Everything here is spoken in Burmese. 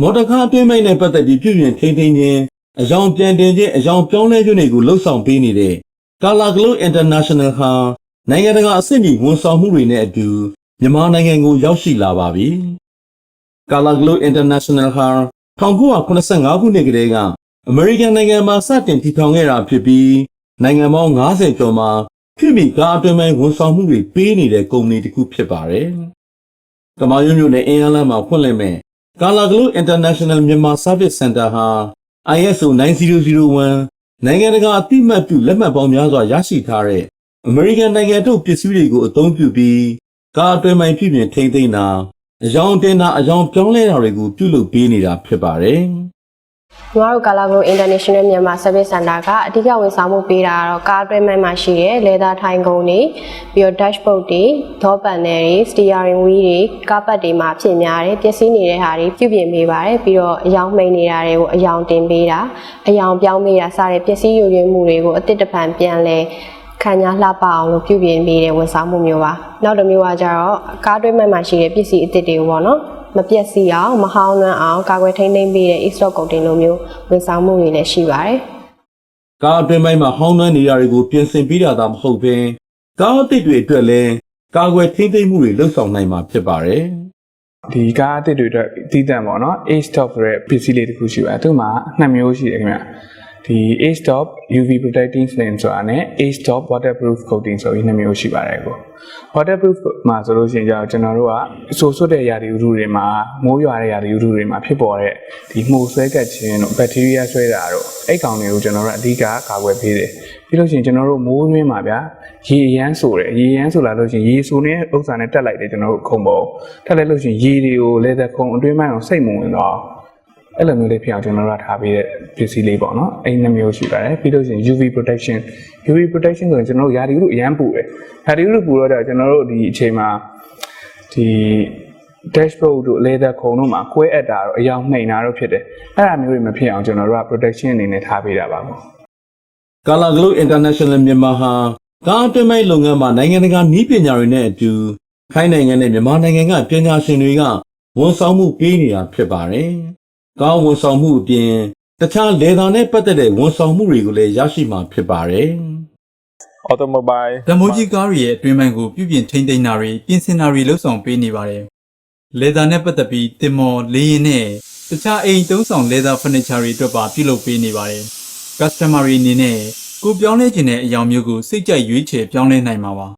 မော်တော်ကားအတွင်းမိုက်နဲ့ပတ်သက်ပြီးပြည်ပြင်ထိန်းသိမ်းခြင်းအယောင်ပြန်တင်ခြင်းအယောင်ပြောင်းလဲခြင်းတွေကိုလှုပ်ဆောင်ပေးနေတဲ့ Color Glow International ဟာနိုင်ငံတကာအဆင့်မီဝန်ဆောင်မှုတွေနဲ့အတူမြန်မာနိုင်ငံကိုရောက်ရှိလာပါပြီ။ Color Glow International ဟာ1985ခုနှစ်ကတည်းကအမေရိကန်နိုင်ငံမှာစတင်တည်ထောင်ခဲ့တာဖြစ်ပြီးနိုင်ငံပေါင်း90ကျော်မှာပြည်မိကားအတွင်းပိုင်းဝန်ဆောင်မှုတွေပေးနေတဲ့ကုမ္ပဏီတစ်ခုဖြစ်ပါတယ်။ကမာရွတ်မြို့နယ်အင်းအားလမ်းမှာဖွင့်လှစ်မဲ့ Color Glow International မြန်မာ Service Center ဟာ ISO 9001နိုင်ငံတကာအသိမှတ်ပြုလက်မှတ်ပေါင်းများစွာရရှိထားတဲ့အမေရိကန်နိုင်ငံထုတ်ပစ္စည်းတွေကိုအသုံးပြုပြီးကားအတွင်းပိုင်းပြည်ပြင်ထိမ့်သိမ်းတာအယောင်တင်တာအယောင်ပြောင်းလဲတာတွေကိုပြုလုပ်ပေးနေတာဖြစ်ပါတယ်။ ကျမတို့ Color Glow International မြန်မာ Service Center ကအဓိကဝန်ဆောင်မှုပေးတာကတော့ကားအတွင်းပိုင်းမှာရှိတဲ့ leather ထိုင်ကုန်တွေပြီးတော့ dashboard တွေ door panel တွေ steering wheel တွေကားပတ်တွေမှာဖြစ်များတယ်ပျက်စီးနေတဲ့ဟာတွေပြုပြင်ပေးပါတယ်ပြီးတော့အယောင်မှိန်နေတာတွေကိုအယောင်တင်ပေးတာအယောင်ပြောင်းပေးတာစတဲ့ပျက်စီးယိုယွင်းမှုတွေကိုအတစ်တပံပြန်လဲခံညာလှပအောင်လို့ပြုပြင်ပေးတဲ့ဝန်ဆောင်မှုမျိုးပါနောက်တစ်မျိုးကကြတော့ကားတွင်းမှန်မှာရှိတဲ့ပစ္စည်းအစ်စ်တွေကိုပေါ့နော် မပြက်စီးအောင်မဟောင်းနှမ်းအောင်ကာကွယ်ထိန်းသိမ်းပေးတဲ့ e-stock ကုန်တင်လိုမျိုးဝန်ဆောင်မှုတွေလည်းရှိပါတယ်ကားအတွင်းပိုင်းမှာဟောင်းနှမ်းနေရာတွေကိုပြင်ဆင်ပေးတာသာမဟုတ်ဘဲကားအသစ်တွေအတွက်လည်းကာကွယ်ထိန်းသိမ်းမှုတွေလှုပ်ဆောင်နိုင်မှာဖြစ်ပါတယ်ဒီကားအသစ်တွေအတွက်တည်တံ့ပေါ့နော် A stop ဆိုတဲ့ပစ္စည်းလေးတစ်ခုရှိပါတယ်။သူ့မှာနှစ်မျိုးရှိတယ်ခင်ဗျ။ ဒီ A stop UV protecting film ဆိုတာနဲ့ A stop waterproof coating ဆိုပြီးနှစ်မျိုးရှိပါတယ်ကို။ waterproof မှာဆိုလို့ရှိရင်ကျတော့ကျွန်တော်တို့ကအဆိုးဆွတ်တဲ့ຢာဒီဥတုတွေမှာမိုးရွာတဲ့ຢာဒီဥတုတွေမှာဖြစ်ပေါ်တဲ့ဒီမှုဆွဲကပ်ခြင်းတို့ဘက်တီးရီးယားဆွဲတာတို့အဲ့ကောင်တွေကိုကျွန်တော်တို့အဓိကကာကွယ်ပေးတယ်။ပြီးလို့ရှိရင်ကျွန်တော်တို့မိုးတွင်းမှာဗျာရေအရမ်းဆိုတယ်ရေအရမ်းဆိုလာလို့ရှိရင်ရေဆိုနေတဲ့ဥစ္စာနဲ့တက်လိုက်တယ်ကျွန်တော်တို့ခုံပေါ်တက်လိုက်လို့ရှိရင်ရေတွေကိုလဲသက်ခုံအတွင်းပိုင်းအောင်စိတ်မဝင်တော့ အဲ့လိုမျိုးလေးဖြစ်အောင်ကျွန်တော်တို့ကထားပေးတဲ့ပစ္စည်းလေးပေါ့နော်အဲ့နှစ်မျိုးရှိပါတယ်ပြီးလို့ရှိရင် UV protection UV protection ဆိုရင်ကျွန်တော်တို့ရာသီဥတုအရန်ပူတယ်ရာသီဥတုပူတော့ကြကျွန်တော်တို့ဒီအချိန်မှာဒီ dashboard တို့ leather ခုံတို့မှာကွဲအပ်တာတော့အယောင်မှိန်တာတော့ဖြစ်တယ်အဲ့ဒါမျိုးတွေမဖြစ်အောင်ကျွန်တော်တို့က protection အနေနဲ့ထားပေးတာပါပေါ့ Color Glow International မြန်မာဟာကားအတွင်းပိုင်းလုပ်ငန်းမှာနိုင်ငံတကာနည်းပညာတွေနဲ့အတူခိုင်းနိုင်ငံနဲ့မြန်မာနိုင်ငံကပညာရှင်တွေကဝန်ဆောင်မှုပေးနေတာဖြစ်ပါတယ်။ ကားဝန်ဆောင်မှုအပြင်တခြားလေသာနဲ့ပတ်သက်တဲ့ဝန်ဆောင်မှုတွေကိုလည်းရရှိမှာဖြစ်ပါတယ်။ automobile ဓမ္မိုးကြီးကားတွေရဲ့အတွင်းပိုင်းကိုပြုပြင်ထိန်းသိမ်းတာတွေပြင်ဆင်တာတွေလှုပ်ဆောင်ပေးနေပါတယ်။လေသာနဲ့ပတ်သက်ပြီးတင်မော်လေရင်နဲ့တခြားအိမ်သုံးဆောင်လေသာ furniture တွေအတွက်ပါပြုလုပ်ပေးနေပါတယ်။ customer တွေအနေနဲ့ကိုပြောင်းလဲခြင်းတဲ့အယောင်မျိုးကိုစိတ်ကြိုက်ရွေးချယ်ပြောင်းလဲနိုင်မှာပါ